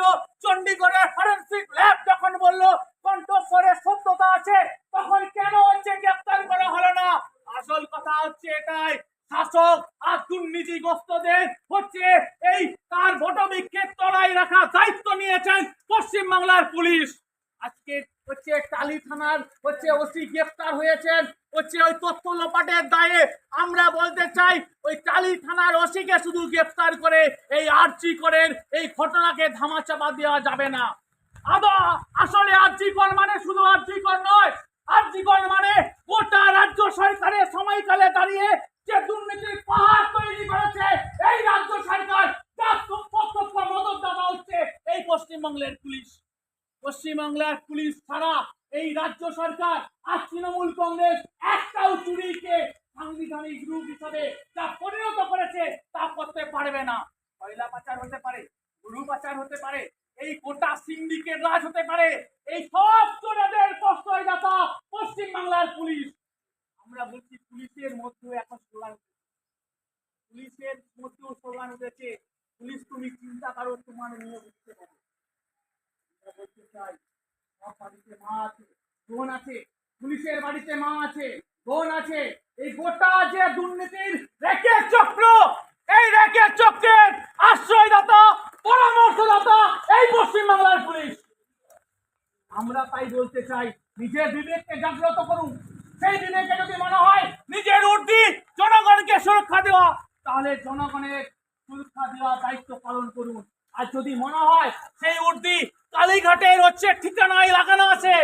বলল চণ্ডীগড়ের forensic lab যখন বলল কণ্ঠস্বরের সত্যতা আছে, তখন কেন হচ্ছে গ্রেপ্তার করা হলো না? আসল কথা হচ্ছে এটাই, শাসক আর দুর্নীতিগ্রস্তদের হচ্ছে এই তার ভোটবিক্ষেপ তলায় রাখা দায়িত্ব নিয়েছেন পশ্চিমবাংলার পুলিশ। আজকে হচ্ছে টালি থানার, হচ্ছে ওসি গ্রেফতার হয়েছেন, হচ্ছে ওই তথ্য লোপাটের দায়ে আমরা বলতে চাই, ওই টালি থানার ওসিকে শুধু গ্রেফতার করে এই আর্চি করেন, এই ঘটনাকে ধামাচাপা দেওয়া যাবে না। আদা, আসলে আর্যিকর মানে শুধু আর্যিকর নয় আর্যিকর মানে গোটা রাজ্য সরকারের সময়কালে দাঁড়িয়ে যে দুর্নীতির পাহাড় তৈরি করেছে, এই রাজ্য সরকার যার প্রত্যক্ষ মদতদাতা হচ্ছে এই পশ্চিমবঙ্গের পুলিশ। পশ্চিমবাংলার পুলিশ ছাড়া এই রাজ্য সরকার আর তৃণমূল কংগ্রেস একটাও চুরিকে সাংবিধানিক রূপ হিসাবে যা পরিণত করেছে তা করতে পারবে না। কয়লা পাচার হতে পারে, গরু পাচার হতে পারে, এই গোটা সিন্ডিকেট রাজ হতে পারে, এই সব চোরেদের প্রশ্রয়দাতা পশ্চিমবাংলার পুলিশ। আমরা বলছি পুলিশের মধ্যে এখন স্লোগান পুলিশের মধ্যেও স্লোগান উঠেছে। পুলিশ তুমি চিন্তা করো, তোমার নিয়ে বুঝতে পুলিশের বাড়িতে মা আছে, বোন আছে। এই গোটা যে দুর্নীতির রেকের চক্র, এই রেকের চক্রের আশ্রয়দাতা, পরামর্শদাতা, এই পশ্চিমবাংলার পুলিশ। আমরা তাই বলতে চাই, নিজের বিবেককে জাগ্রত করুন। সেই বিবেকে যদি মনে হয় নিজের উর্দি জনগণকে সুরক্ষা দেওয়া, তাহলে জনগণের সুরক্ষা দেওয়া দায়িত্ব পালন করুন। আর যদি মনে হয় সেই উর্দি কালীঘাটের হচ্ছে ঠিকানায় লাগানো আছে।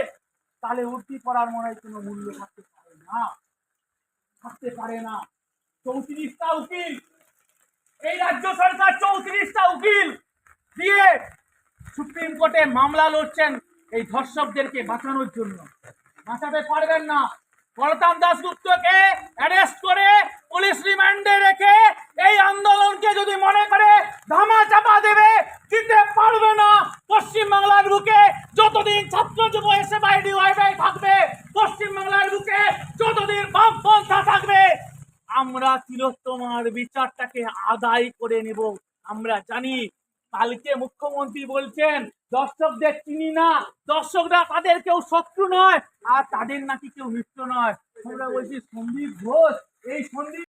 তাহলে উর্দি পড়ার মনে হয় কোনো মূল্য থাকতে পারে না। থাকতে পারে না। চৌত্রিশটা উকিল। এই রাজ্য সরকার চৌত্রিশটা উকিল দিয়ে সুপ্রিম কোর্টে মামলা লড়ছেন এই ধর্ষকদেরকে বাঁচানোর জন্য। বাঁচাতে পারবেন না। গৌতম দাসগুপ্তকে অ্যারেস্ট করে পুলিশ রিমান্ডে রেখে এই আন্দোলনকে যদি মনে করে ধামা চাপা দেবে দিতে পারবে না পশ্চিমবাংলার বুকে যতদিন ছাত্র যুব এসে বাইরে ওয়াইফাই থাকবে, পশ্চিমবাংলার বুকে যতদিন বামপন্থা থাকবে, আমরা তিলোত্তমার বিচারটাকে আদায় করে নেব। আমরা জানি, কালকে মুখ্যমন্ত্রী বলছেন, দর্শকদের চিনি না, দর্শকরা তাদের কেউ শত্রু নয়, আর তাদের নাকি কেউ মিত্র নয়। আমরা বলছি সন্দীপ ঘোষ, এই সন্দীপ